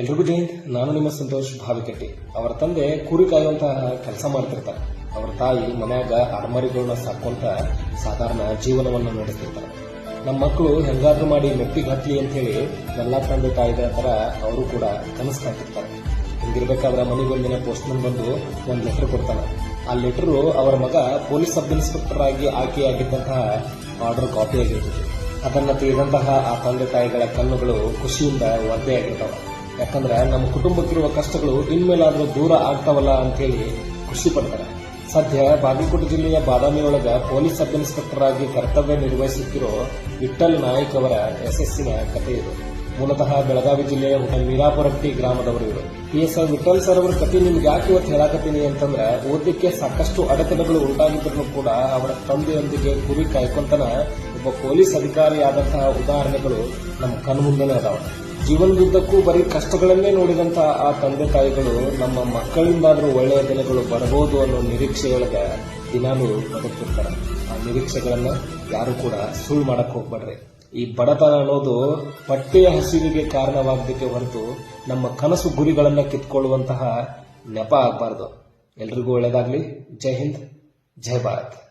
ಎಲ್ರಿಗೂ ಜೈ ನಾನು ನಿಮ್ಮ ಸಂತೋಷ್ ಭಾವಿಕಟ್ಟಿ. ಅವರ ತಂದೆ ಕುರಿ ಕಾಯುವಂತಹ ಕೆಲಸ ಮಾಡ್ತಿರ್ತಾರೆ. ಅವರ ತಾಯಿ ಮನ್ಯಾಗ ಅಡಮರಿಗಳನ್ನ ಸಾಕುವಂತ ಸಾಧಾರಣ ಜೀವನವನ್ನು ನಡೆಸ್ತಿರ್ತಾರೆ. ನಮ್ಮ ಮಕ್ಕಳು ಹೆಂಗಾದ್ರೂ ಮಾಡಿ ಮೆಟ್ಟಿಗೆ ಹತ್ಲಿ ಅಂತ ಹೇಳಿ ಎಲ್ಲಾ ತಂದೆ ತಾಯಿಗಳ ತರ ಅವರು ಕೂಡ ಕನಸು ಕಾಯ್ತಿರ್ತಾರೆ ಹಿಂಗಿರ್ಬೇಕಾದ್ರೆ ಮನೆಗೊಂದಿನ ಪೋಸ್ಟ್ಮನ್ ಬಂದು ಒಂದು ಲೆಟರ್ ಕೊಡ್ತಾನೆ. ಆ ಲೆಟರ್ ಅವರ ಮಗ ಪೊಲೀಸ್ ಸಬ್ ಇನ್ಸ್ಪೆಕ್ಟರ್ ಆಗಿ ಆಯ್ಕೆಯಾಗಿದ್ದಂತಹ ಆರ್ಡರ್ ಕಾಪಿ ಆಗಿರ್ತದೆ. ಅದನ್ನ ತಿಳಿದಂತಹ ಆ ತಂದೆ ತಾಯಿಗಳ ಕಣ್ಣುಗಳು ಖುಷಿಯಿಂದ ಒದ್ದೆ ಆಗಿರ್ತಾವ. ಯಾಕಂದ್ರೆ ನಮ್ಮ ಕುಟುಂಬಕ್ಕಿರುವ ಕಷ್ಟಗಳು ಇನ್ಮೇಲಾದ್ರೂ ದೂರ ಆಗ್ತಾವಲ್ಲ ಅಂತೇಳಿ ಖುಷಿ ಪಡ್ತಾರೆ. ಸದ್ಯ ಬಾಗಲಕೋಟೆ ಜಿಲ್ಲೆಯ ಬಾದಾಮಿಯೊಳಗ ಪೊಲೀಸ್ ಸಬ್ ಇನ್ಸ್ಪೆಕ್ಟರ್ ಆಗಿ ಕರ್ತವ್ಯ ನಿರ್ವಹಿಸುತ್ತಿರೋ ವಿಠಲ್ ನಾಯಕ್ ಅವರ ಯಶಸ್ಸಿನ ಕಥೆ ಇದು. ಮೂಲತಃ ಬೆಳಗಾವಿ ಜಿಲ್ಲೆಯ ಮೀರಾಪುರಟ್ಟಿ ಗ್ರಾಮದವರು ಇವರು. ಪಿ ಎಸ್ ವಿಠಲ್ ಸರ್ ಅವರ ಕಥೆ ನಿಮ್ಗೆ ಯಾಕೆ ಇವತ್ತು ಹೇಳಾಕತ್ತೀನಿ ಅಂತಂದ್ರೆ ಓದಲಿಕ್ಕೆ ಸಾಕಷ್ಟು ಅಡೆತಡೆಗಳು ಉಂಟಾಗಿದ್ರು ಕೂಡ ಅವರ ತಂದೆಯೊಂದಿಗೆ ಗುರಿ ಕಾಯ್ಕೊಂತನ ಒಬ್ಬ ಪೊಲೀಸ್ ಅಧಿಕಾರಿಯಾದಂತಹ ಉದಾಹರಣೆಗಳು ನಮ್ಮ ಕಣ್ಮುಂದೆನೇ ಅದಾವ. ಜೀವನದುದ್ದಕ್ಕೂ ಬರೀ ಕಷ್ಟಗಳನ್ನೇ ನೋಡಿದಂತ ಆ ತಂದೆ ತಾಯಿಗಳು ನಮ್ಮ ಮಕ್ಕಳಿಂದಾದರೂ ಒಳ್ಳೆಯ ದಿನಗಳು ಬರಬಹುದು ಅನ್ನೋ ನಿರೀಕ್ಷೆಯೊಳಗೆ ದಿನಾಲೂ ಬದುಕಿರ್ತಾರೆ ಆ ನಿರೀಕ್ಷೆಗಳನ್ನ ಯಾರು ಕೂಡ ಸುಳ್ಳು ಮಾಡಕ್ ಹೋಗ್ಬೇಡ್ರಿ. ಈ ಬಡತನ ಅನ್ನೋದು ಪಟ್ಟೆಯ ಹಸಿವಿಗೆ ಕಾರಣವಾಗದಕ್ಕೆ ಹೊರತು ನಮ್ಮ ಕನಸು ಗುರಿಗಳನ್ನ ಕಿತ್ಕೊಳ್ಳುವಂತಹ ನೆಪ ಆಗಬಾರ್ದು. ಎಲ್ರಿಗೂ ಒಳ್ಳೇದಾಗ್ಲಿ. ಜೈ ಹಿಂದ್, ಜೈ ಭಾರತ್.